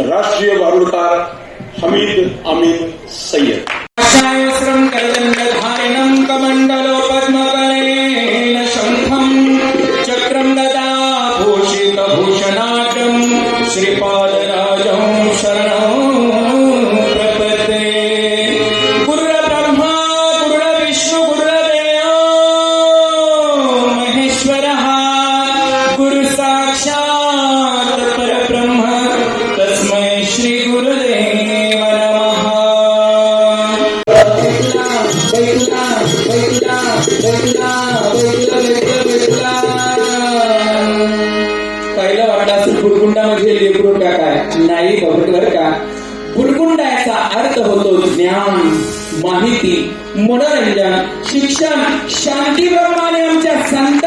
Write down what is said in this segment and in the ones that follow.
राष्ट्रीय वारुळकार हमीद अमीन सय्यद आशायस्रं पद्मकरेण शङ्खं चक्रं ददा भूषितभूषणाढ्यं श्रीपाद असेल बुरगुंडामध्ये लेकरू का काय? नाही बरोबर का? बुरगुंडा याचा अर्थ होतो ज्ञान माहिती मनोरंजन शिक्षण. शांती आमच्या संत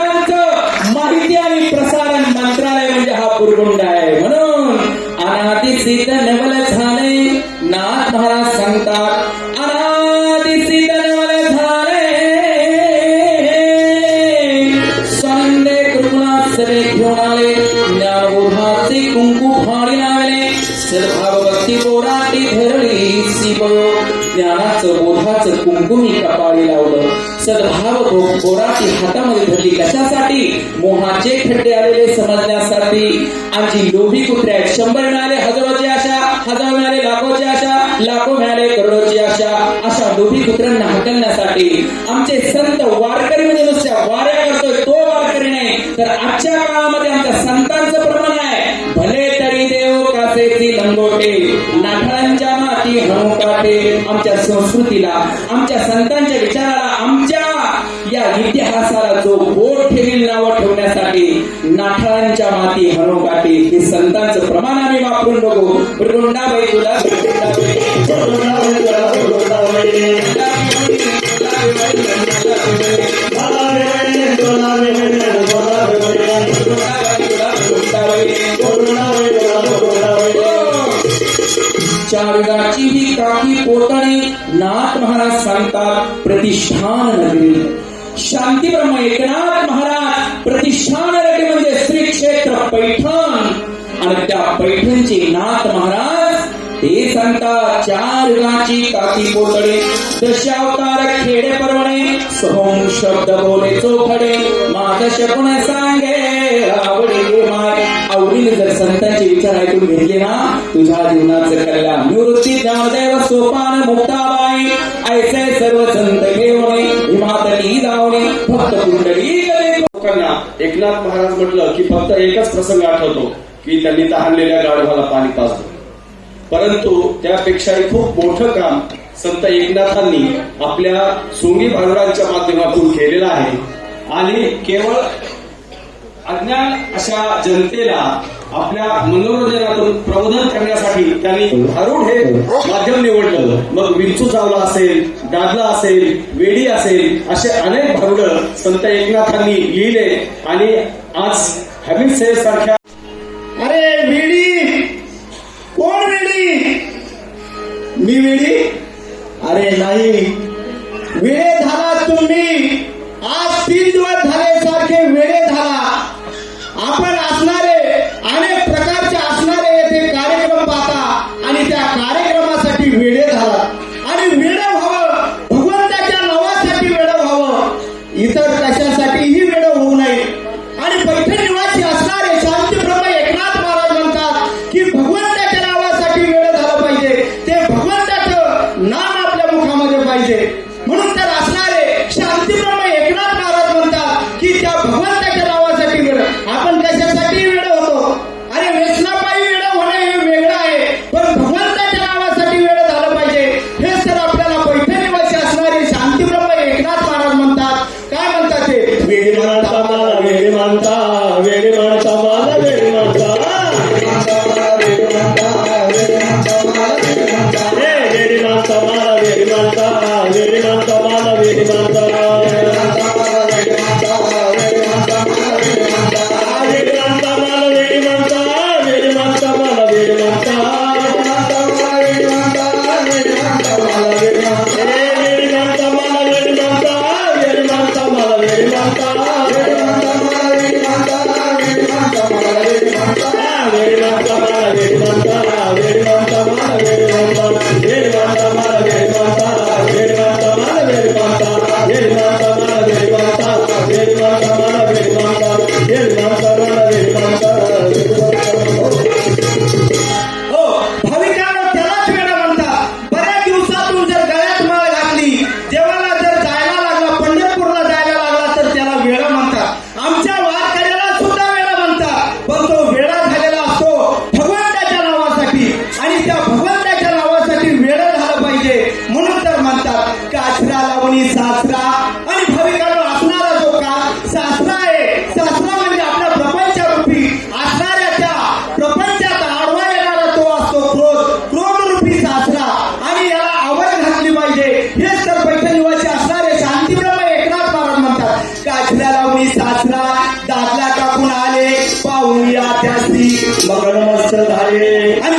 ज्ञानाचं बोधाचं कुंकुमी कपाळी लावलं. सद्भाव भो- हातामध्ये धरली. कशासाठी? मोहाचे खड्डे आलेले समजण्यासाठी. आमची लोभी कुत्रे शंभर मिळाले हजारोची आशा. हजार मिळाले लाखोची आशा. लाखो मिळाले करोडोची आशा. अशा लोभी कुत्र्यांना हटवण्यासाठी आमचे संत वारकरी म्हणजे नुसत्या वाऱ्या करतोय. तो वारकरी नाही तर आजच्या काळामध्ये आमच्या संतांचं प्रमाण आहे. भले तरी देव कासेची लंगोटे. नाठाळांच्या माती हनुकाटे आमच्या संस्कृतीला आमच्या संतांच्या विचाराला आमच्या या इतिहासाला जो बोट ठेवील नावं ठेवण्यासाठी नाठाळांच्या माती हनुकाटे हे संतांचं प्रमाण आम्ही वापरून बघू. वृंदाबाई तुला ती ही काकी पोतणे नाथ महाराज सांगतात प्रतिष्ठान नगरी. शांती ब्रह्म एकनाथ महाराज प्रतिष्ठान नगरी म्हणजे श्री क्षेत्र पैठण. आणि त्या पैठणचे नाथ महाराज ते सांगतात चार गाची काकी पोतळे. दशावतार खेडे परवणे सोहम शब्द बोले चोखडे. माझ शकुण सांगे विचार ऐकून घेतले ना तुझ्या जीवनाचं कल्याण. निवृत्ती ज्ञानदेव सोपान मुक्ताबाई. ऐसे सर्व संत घेवणे हिमातली जावणे फक्त कुंडली लोकांना एकनाथ महाराज म्हटलं की फक्त एकच प्रसंग आठवतो की त्यांनी तहानलेल्या गाढवाला पाणी पाजलं. परंतु त्यापेक्षाही खूप मोठं काम संत एकनाथांनी आपल्या सोंगी भारुडांच्या माध्यमातून केलेलं आहे. आणि केवळ अज्ञान अशा जनतेला आपल्या मनोरंजनातून प्रबोधन करण्यासाठी त्यांनी भारूड हे माध्यम निवडलं. मग विंचू चावला असेल दादला असेल वेडी असेल असे अनेक भारुड संत एकनाथांनी लिहिले आणि आज हमीद सेठ सारख्या अरे वेडी! कोण वेडी? मी वेडी? अरे नाही. ते Yeah. त्यासी मग मस्त झाले आणि